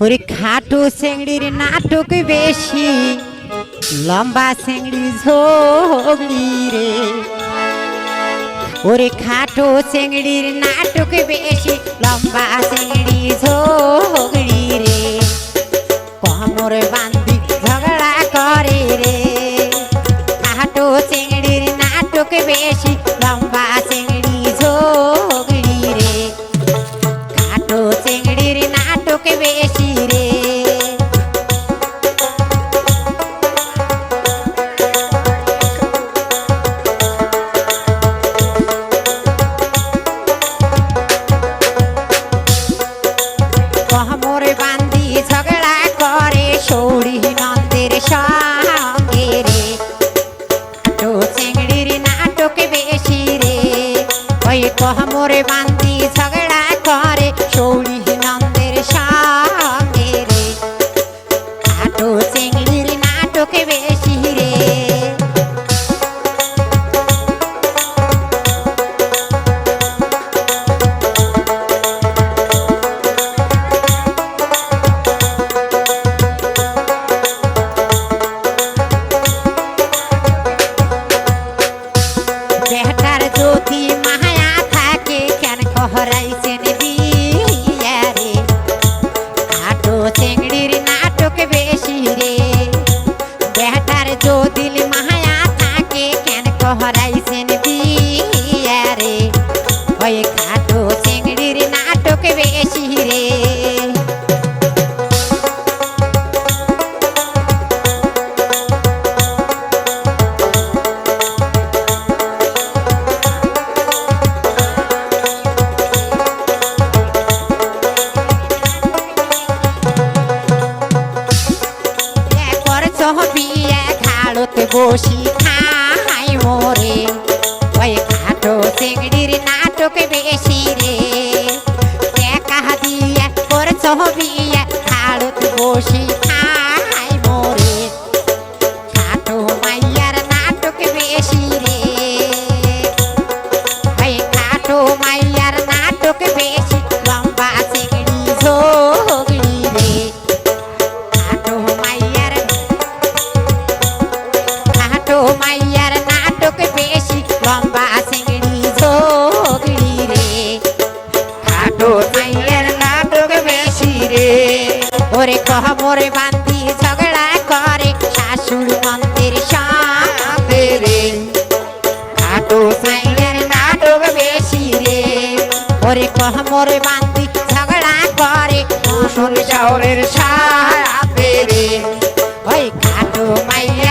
ওরে খাটো চেংড়ির নাটক বেশি, লম্বা চেংড়ি ঝোগলি রে। ওরে খাটো চেংড়ির নাটক বেশি, লম্বা চেংড়ি ঝোগলি রে। কমর বান্ধি ঝগড়া করে রে। খাটো চেংড়ির নাটক বেশি ওই কহমরে বান্দি ঝগড়া যদি মায়া থাকে কেন কহরাইছেন বিয়া রে ওই খাটো চেংড়ির নাটক বেশি রে। বসি খাই মোরে ওই খাটো চিংড়ির নাটক বেশি রে। একা দিয়ে করছ বিয়ে খাড়তে বসি খাই মোরে খাটো মাইয়ার নাটক বেশি রে। ওই খাটো মাইয়ার লম্বা সিঙ্গি ঝোগড়ি রে। খাটো মাইয়ের নাটক বেশি রে। ওরে কহবরে বান্ধি ঝগড়া করে, শাশুড় মন্দির সাথে রে। খাটো মাইয়ের নাটক বেশি রে। ওরে কহবরে বান্ধি ঝগড়া করে শ্বশুর শহরের সাথে রে। ওই খাটো মাইয়ের